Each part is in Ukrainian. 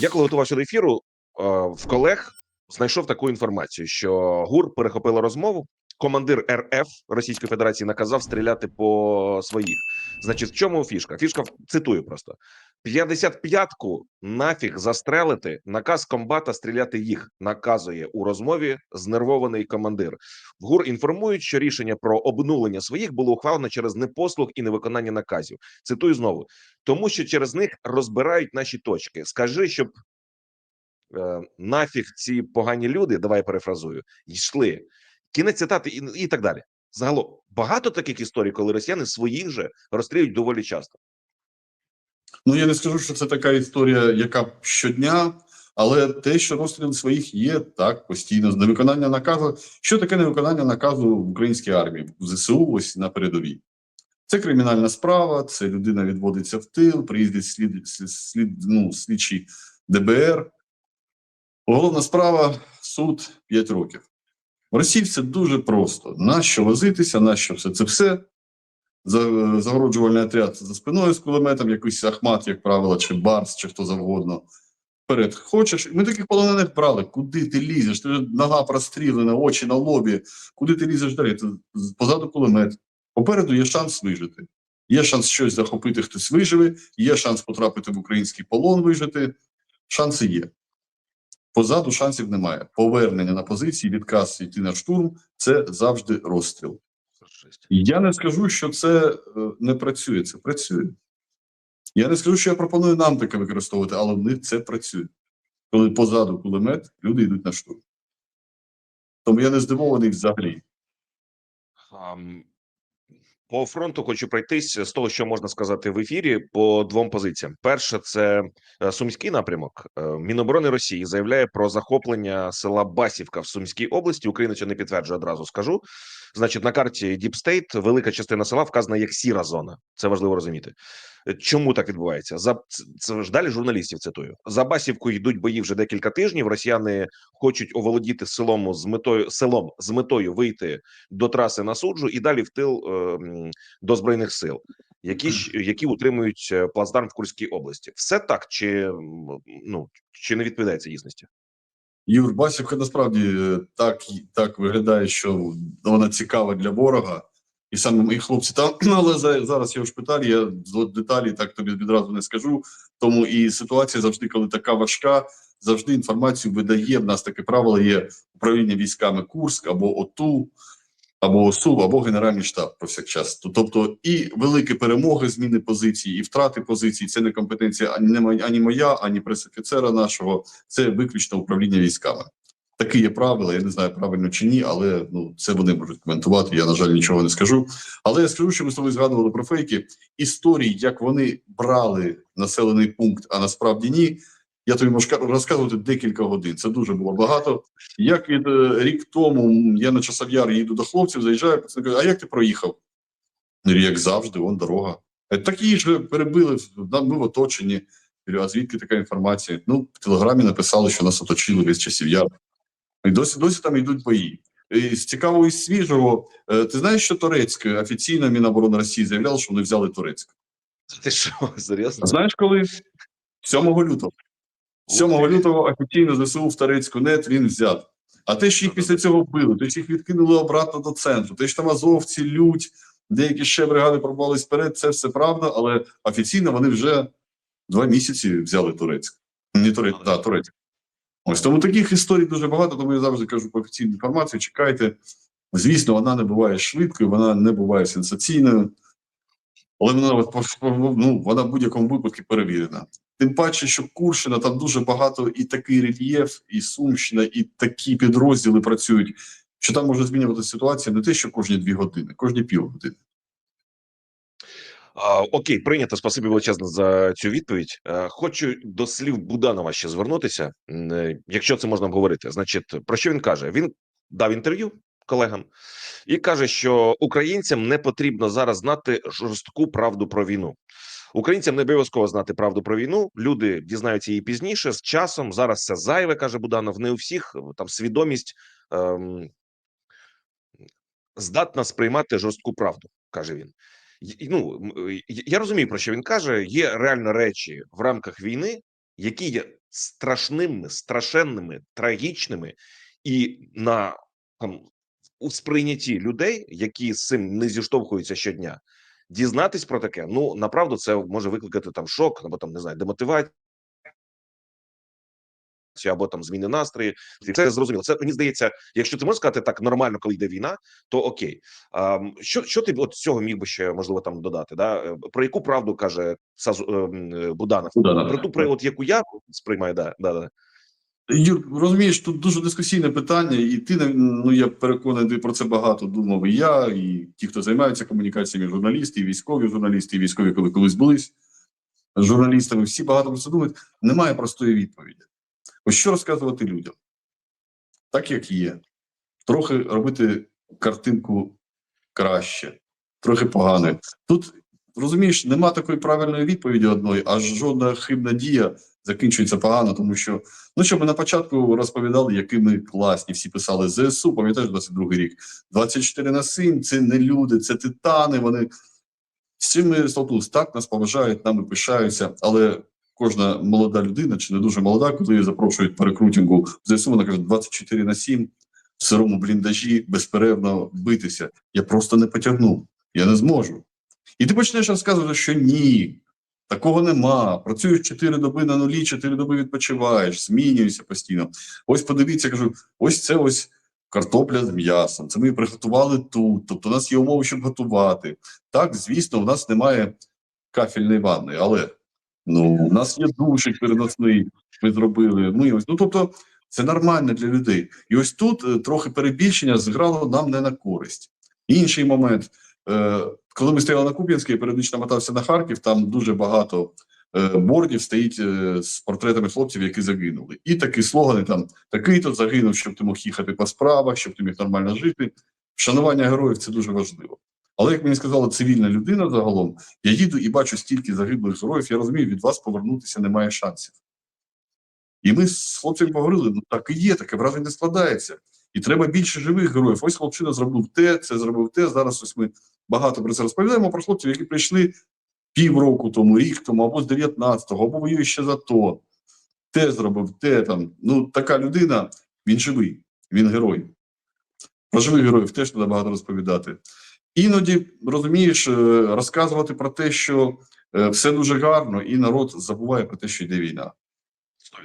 Я коли готувався до ефіру, е, в колег знайшов таку інформацію, що ГУР перехопила розмову. Командир РФ Російської Федерації наказав стріляти по своїх. Значить, в чому фішка? Фішка цитую просто: 55-ку нафіг застрелити. Наказ комбата стріляти їх наказує у розмові знервований командир. В ГУР інформують, що рішення про обнулення своїх було ухвалено через непослух і невиконання наказів. Цитую знову, тому що через них розбирають наші точки. Скажи, щоб е, нафіг ці погані люди, давай перефразую, йшли. Кінець цитати і, і так далі. Загалом багато таких історій, коли росіяни своїх же розстрілюють доволі часто. Ну я не скажу, що це така історія, яка щодня, але те, що розстріл своїх є так постійно з невиконання наказу. Що таке невиконання наказу в українській армії в ЗСУ? Ось на передовій. Це кримінальна справа, це людина відводиться в тил, приїздить слід, слід, слід ну, слідчий ДБР. Головна справа суд 5 років. В Росії все дуже просто. Нащо возитися, нащо все це все? Загороджувальний отряд за спиною з кулеметом, якийсь Ахмат, як правило, чи Барс, чи хто завгодно. Вперед хочеш. Ми таких полонених брали. Куди ти лізеш? Ти нога прострілена, очі на лобі. Куди ти лізеш далі? Ти позаду кулемет. Попереду є шанс вижити. Є шанс щось захопити, хтось виживе, є шанс потрапити в український полон вижити. Шанси є. Позаду шансів немає. Повернення на позиції, відказ йти на штурм це завжди розстріл. Я не скажу, що це е, не працює. Це працює. Я не скажу, що я пропоную нам таке використовувати, але в них це працює. Коли позаду кулемет, люди йдуть на штурм. Тому я не здивований взагалі. По фронту хочу пройтись з того, що можна сказати в ефірі по двом позиціям. Перше, це е, сумський напрямок. Е, Міноборони Росії заявляє про захоплення села Басівка в Сумській області. Україна ще не підтверджує одразу. Скажу. Значить, на карті Deep State велика частина села вказана як сіра зона. Це важливо розуміти. Е, Чому так відбувається? За це- ж далі журналістів цитую. За Басівкою йдуть бої вже декілька тижнів. Росіяни хочуть оволодіти селом з метою селом з метою вийти до траси на суджу і далі в тил е, до збройних сил, які які утримують е, плацдарм в Курській області. Все так чи ну чи не відповідає це дійсності? Юр, Басівка насправді е, так, так виглядає, що вона цікава для ворога. І саме мої хлопці там, але за- зараз я в шпиталі, я деталі так тобі відразу не скажу. Тому і ситуація завжди, коли така важка, завжди інформацію видає. В нас таке правило є управління військами Курськ або ОТУ, або ОСУ, або Генеральний штаб повсякчас. Тобто і великі перемоги, зміни позицій, і втрати позицій це не компетенція ані ані моя, ані пресофіцера нашого. Це виключно управління військами. Такі є правила. Я не знаю правильно чи ні, але ну це вони можуть коментувати. Я на жаль нічого не скажу. Але я скажу, що ми з тобою згадували про фейки історії, як вони брали населений пункт, а насправді ні. Я тобі можу розказувати декілька годин. Це дуже було багато. Як від е, рік тому я на часов яр їду до хлопців, заїжджаю, пацан каже, а як ти проїхав? Як завжди, вон дорога. «Е, Такі ж перебили, ми в оточенні. А звідки така інформація? Ну, в телеграмі написали, що нас оточили весь часів яр. І досі, досі там йдуть бої. І з цікавого і свіжого, е, ти знаєш, що Турецьк офіційно Міноборони Росії заявляв, що вони взяли Турецьк. Ти що серйозно? Знаєш, коли 7 лютого. 7 лютого офіційно ЗСУ в Турецьку нет він взят. А те, що їх після цього вбили, те, що їх відкинули обратно до центру, те, що там азовці, лють, деякі ще бригади пробувались вперед, це все правда, але офіційно вони вже два місяці взяли Турецьк. Не Турецьк, да, Турецьк. Ось тому таких історій дуже багато, тому я завжди кажу по офіційній інформації, чекайте. Звісно, вона не буває швидкою, вона не буває сенсаційною, але вона, ну, вона в будь-якому випадку перевірена. Тим паче, що Курщина там дуже багато і такий рельєф, і Сумщина, і такі підрозділи працюють, що там може змінюватися ситуація не те, що кожні дві години, кожні півгодини. Окей, прийнято. Спасибі величезне за цю відповідь. Е, Хочу до слів Буданова ще звернутися, е, якщо це можна обговорити. Значить, про що він каже? Він дав інтерв'ю колегам і каже, що українцям не потрібно зараз знати жорстку правду про війну. Українцям не обов'язково знати правду про війну. Люди дізнаються її пізніше з часом. Зараз це зайве, каже Буданов. Не у всіх е, там свідомість ем, здатна сприймати жорстку правду, каже він. Ну е, я розумію, про що він каже. Є реально речі в рамках війни, які є страшними, страшенними, трагічними, і на там у сприйнятті людей, які з цим не зіштовхуються щодня, дізнатись про таке, ну направду це може викликати там шок, або там не знаю, демотивацію. Або там зміни настрої, це зрозуміло. Це мені здається, якщо ти можеш сказати так нормально, коли йде війна, то окей. А, що, що ти от цього міг би ще можливо там додати? Да? Е, Про яку правду каже Сазу, е, е, Буданов? Буданов. Про ту, про от яку я сприймаю, да, да, да. Юр, розумієш, тут дуже дискусійне питання, і ти ну я переконаний, ти про це багато думав. І я, і ті, хто займаються комунікаціями, журналісти, і військові журналісти, і військові, коли колись були журналістами, всі багато про це думають. Немає простої відповіді. Ось що розказувати людям, так як є, трохи робити картинку краще, трохи погано. Тут розумієш, нема такої правильної відповіді одної, аж жодна хибна дія закінчується погано, тому що ну що ми на початку розповідали, які ми класні. Всі писали ЗСУ, пам'ятаєш, 22 рік, 24 на 7, це не люди, це титани. Вони з чим ми столкнулися? Так, нас поважають, нами пишаються, але кожна молода людина, чи не дуже молода, коли її запрошують по рекрутингу в ЗСУ, вона каже 24 на 7, в сирому бліндажі безперервно битися. Я просто не потягну, я не зможу. І ти почнеш розказувати, що ні, такого нема. Працюєш 4 доби на нулі, 4 доби відпочиваєш, змінюєшся постійно. Ось подивіться, кажу, ось це ось картопля з м'ясом. Це ми приготували тут. Тобто, у нас є умови, щоб готувати. Так, звісно, у нас немає кафельної ванни, але ну, у нас є душик переносний, ми зробили. Ми ось, ну тобто, це нормально для людей. І ось тут е, трохи перебільшення зіграло нам не на користь. Інший момент. Е, коли ми стояли на Куп'янській, я періодично мотався на Харків, там дуже багато е, бордів стоїть е, з портретами хлопців, які загинули. І такі слогани там такий то загинув, щоб ти мог їхати по справах, щоб ти міг нормально жити. Вшанування героїв це дуже важливо. Але як мені сказала цивільна людина загалом, я їду і бачу стільки загиблих героїв, я розумію, від вас повернутися немає шансів. І ми з хлопцями поговорили: ну так і є, таке враження не складається. І треба більше живих героїв. Ось хлопчина зробив те, це зробив те. Зараз ось ми багато про це розповідаємо про хлопців, які прийшли півроку тому, рік тому, або з 19-го, або воює ще за то. Те зробив, те там. Ну, така людина, він живий, він герой. Про живих героїв теж треба багато розповідати. Іноді, розумієш, е, розказувати про те, що е, все дуже гарно, і народ забуває про те, що йде війна.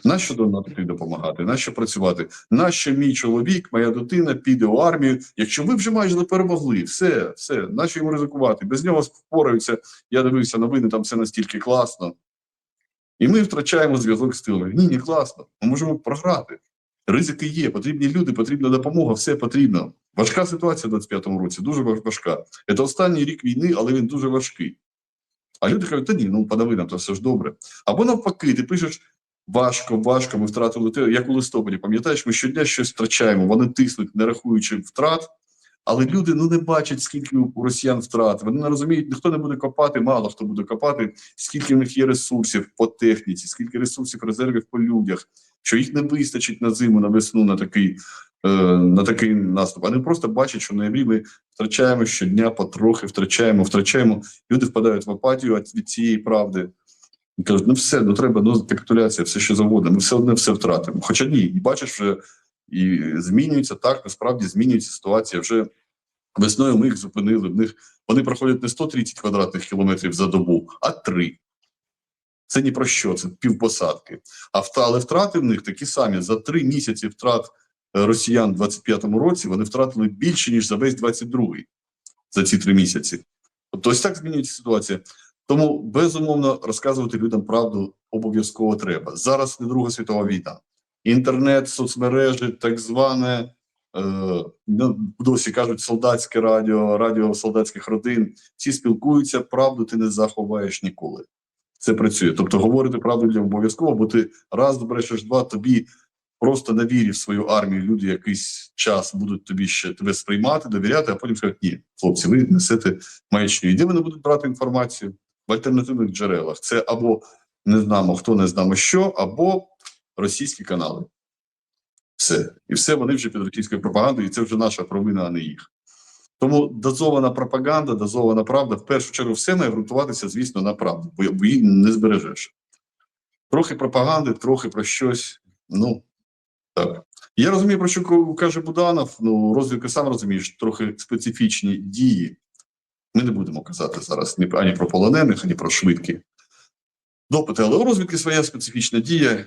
Нащо донатити допомагати? Нащо працювати? Нащо мій чоловік, моя дитина піде у армію? Якщо ви вже майже перемогли, все, все, нащо йому ризикувати? Без нього впораються. Я дивився новини, там все настільки класно. І ми втрачаємо зв'язок з тилом. Ні, не класно. Ми можемо програти. Ризики є, потрібні люди, потрібна допомога, все потрібно. Важка ситуація в 25-му році, дуже важка. Це останній рік війни, але він дуже важкий. А люди кажуть, та ні, ну подави нам, то все ж добре. Або навпаки, ти пишеш. Важко, важко, ми втратили те, як у листопаді. Пам'ятаєш, ми щодня щось втрачаємо. Вони тиснуть, не рахуючи втрат, але люди ну не бачать, скільки у росіян втрат. Вони не розуміють, ніхто не буде копати, мало хто буде копати, скільки в них є ресурсів по техніці, скільки ресурсів резервів по людях, що їх не вистачить на зиму, на весну, на такий е, на такий наступ. Не просто бачать, що в ноябрі ми втрачаємо щодня, потрохи втрачаємо, втрачаємо. Люди впадають в апатію від цієї правди. І кажуть, ну все, ну треба, ну капітуляція, все що завгодно, ми все одне все втратимо. Хоча ні, і бачиш, вже і змінюється так, насправді змінюється ситуація. Вже весною ми їх зупинили. В них вони проходять не 130 квадратних кілометрів за добу, а 3. Це ні про що, це півпосадки. А але втрати в них такі самі. За три місяці втрат е, росіян в 25-му році вони втратили більше, ніж за весь 22-й за ці три місяці. Тобто ось так змінюється ситуація. Тому безумовно розказувати людям правду обов'язково треба. Зараз не Друга світова війна. Інтернет, соцмережі, так зване е, ну, досі кажуть солдатське радіо, радіо солдатських родин. Всі спілкуються, правду ти не заховаєш ніколи. Це працює. Тобто говорити правду людям обов'язково, бо ти раз добрешеш, два тобі просто на вірі в свою армію. Люди якийсь час будуть тобі ще тебе сприймати, довіряти, а потім скажуть, ні, хлопці, ви несете маячню. І де вони будуть брати інформацію? В альтернативних джерелах. Це або не знаємо хто, не знаємо що, або російські канали. Все. І все вони вже під російською пропагандою, і це вже наша провина, а не їх. Тому дозована пропаганда, дозована правда, в першу чергу, все має ґрунтуватися, звісно, на правду, бо її не збережеш. трохи пропаганди, трохи про щось. Ну так. Я розумію, про що каже Буданов. Ну, розвідки сам розумієш, трохи специфічні дії. Ми не будемо казати зараз ні ані про полонених, ані про швидкі допити, але у розвідки своя специфічна дія,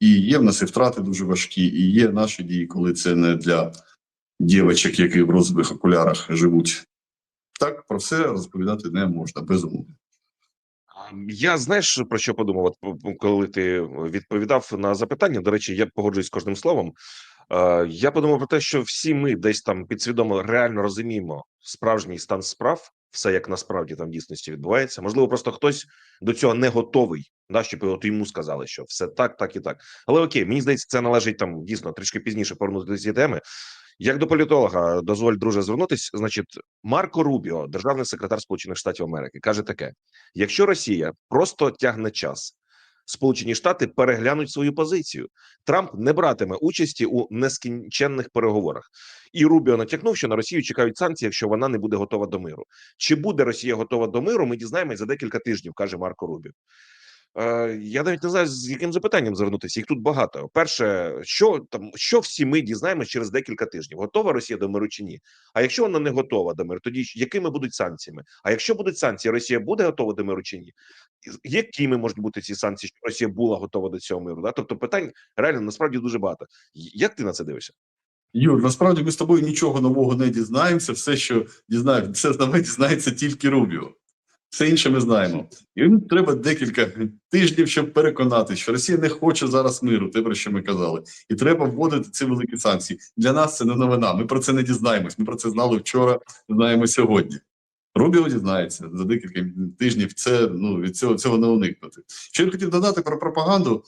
і є в нас і втрати дуже важкі, і є наші дії, коли це не для дівчаток, які в розових окулярах живуть. Так про все розповідати не можна, безумовно. Я знаєш про що подумав, коли ти відповідав на запитання. До речі, я погоджуюсь з кожним словом. Я подумав про те, що всі ми десь там підсвідомо реально розуміємо справжній стан справ, все як насправді там в дійсності відбувається. Можливо, просто хтось до цього не готовий. Да, щоб от йому сказали, що все так, так і так. Але окей, мені здається, це належить там дійсно трішки пізніше повернути до цієї теми. Як до політолога, дозволь друже звернутись. Значить, Марко Рубіо, державний секретар Сполучених Штатів Америки, каже таке: якщо Росія просто тягне час, Сполучені Штати переглянуть свою позицію. Трамп не братиме участі у нескінченних переговорах. І Рубіо натякнув, що на Росію чекають санкції, якщо вона не буде готова до миру. Чи буде Росія готова до миру? Ми дізнаємось за декілька тижнів, каже Марко Рубіо. Е, я навіть не знаю, з яким запитанням звернутися. Їх тут багато. Перше, що там, що всі ми дізнаємось через декілька тижнів? Готова Росія до миру чи ні? А якщо вона не готова до миру, тоді якими будуть санкціями? А якщо будуть санкції, Росія буде готова до миру чи ні? Якими можуть бути ці санкції, щоб Росія була готова до цього миру? Да? Тобто питань реально насправді дуже багато. Як ти на це дивишся? Юр, насправді ми з тобою нічого нового не дізнаємося. Все, що дізнаємо, все з нами дізнається тільки Рубіо. Все інше ми знаємо. І їм треба декілька тижнів, щоб переконати, що Росія не хоче зараз миру, те, про що ми казали. І треба вводити ці великі санкції. Для нас це не новина. Ми про це не дізнаємось. Ми про це знали вчора, знаємо сьогодні. Рубіо дізнається за декілька тижнів. Це ну від цього цього не уникнути. Що я хотів додати про пропаганду.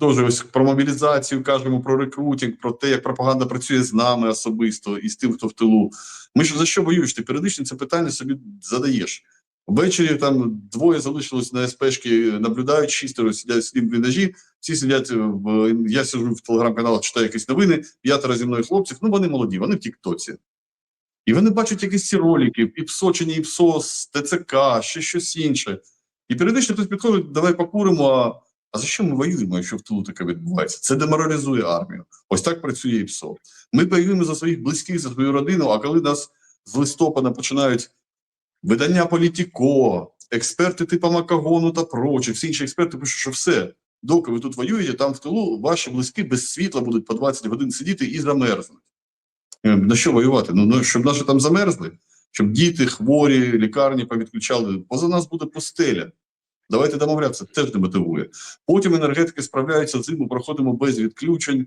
Теж ось про мобілізацію кажемо, про рекрутинг, про те, як пропаганда працює з нами особисто і з тим, хто в тилу. Ми ж за що воюєш? Ти періодично це питання собі задаєш. Ввечері там двоє залишилось на СПшки, наблюдають, шістеро сидять в бліндажі, всі сидять в я сиджу в телеграм-каналах, читаю якісь новини, п'ятеро зі мною хлопців. Ну вони молоді, вони в Тіктоці. І вони бачать якісь ці ролики, і ПСО чи не ІПСО, з ТЦК, ще щось інше. І періодично хтось підходить, давай покуримо. А, а за що ми воюємо, якщо в тилу таке відбувається? Це деморалізує армію. Ось так працює ІПСО. Ми воюємо за своїх близьких, за свою родину, а коли нас з листопада починають видання Політіко, експерти типу Макагону та прочі, всі інші експерти пишуть, що все, доки ви тут воюєте, там в тилу ваші близькі без світла будуть по 20 годин сидіти і замерзнуть. Е, На що воювати? Ну, ну щоб наші там замерзли, щоб діти хворі, лікарні повідключали. Поза нас буде пустеля. Давайте домовлятися, теж не мотивує. Потім енергетики справляються зиму, проходимо без відключень,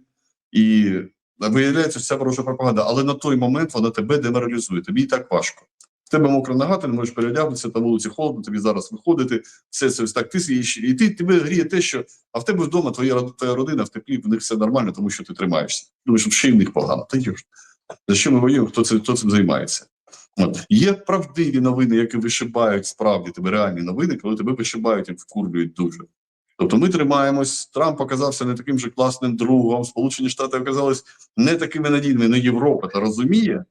і виявляється вся ворожа пропаганда. Але на той момент вона тебе деморалізує. Тобі і так важко. В тебе мокра нога, ти не можеш переодягнутися, на вулиці холодно, тобі зараз виходити, все це ось так. Ти і, ти тебе гріє те, що а в тебе вдома твоя, твоя родина, в теплі, в них все нормально, тому що ти тримаєшся. Думаєш, що ще й в них погано. Та юж. За що ми воюємо? Хто це хто цим займається? От. Є правдиві новини, які вишибають справді тебе реальні новини, коли тебе вишибають і вкурюють дуже. Тобто ми тримаємось. Трамп оказався не таким же класним другом. Сполучені Штати оказались не такими надійними. Ну Європа та розуміє,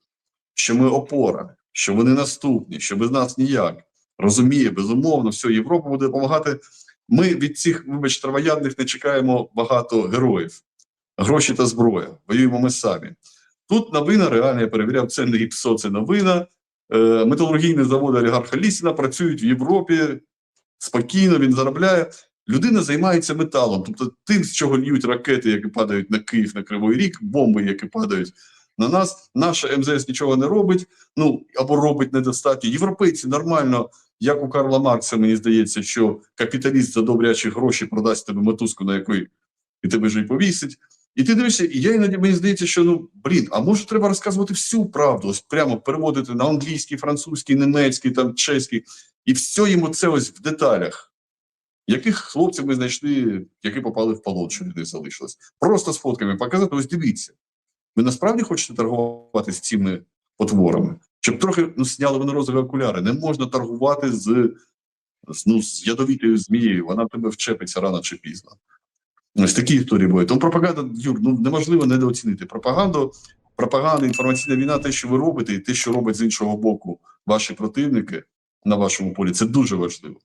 що ми опора, що вони наступні, що без нас ніяк. Розуміє, безумовно, все, Європа буде допомагати. Ми від цих, вибач, травоядних не чекаємо багато героїв. Гроші та зброя. Воюємо ми самі. Тут новина, реально, я перевіряв, це не ІПСО, це новина. Е, металургійні заводи олігарха Лісіна працюють в Європі спокійно, він заробляє. Людина займається металом, тобто тим, з чого льють ракети, які падають на Київ, на Кривий Ріг, бомби, які падають на нас. Наша МЗС нічого не робить, ну або робить недостатньо. Європейці нормально, як у Карла Маркса, мені здається, що капіталіст за добрячі гроші продасть тобі мотузку, на якої і тебе вже й повісить. І ти дивишся, і я іноді мені здається, що ну блін, а може треба розказувати всю правду, ось прямо переводити на англійський, французький, немецький, там чеський, і все йому це ось в деталях. Яких хлопців ми знайшли, які попали в полон, що не залишилось? Просто з фотками показати, ось дивіться. Ви насправді хочете торгувати з цими потворами? Щоб трохи ну, сняли вони розові окуляри. Не можна торгувати з, ну, з ядовітою змією, вона тебе вчепиться рано чи пізно. Ось такі історії бувають. Тому пропаганда, Юр, ну неможливо недооцінити. Пропаганду, пропаганда, інформаційна війна, те, що ви робите, і те, що роблять з іншого боку ваші противники на вашому полі, це дуже важливо.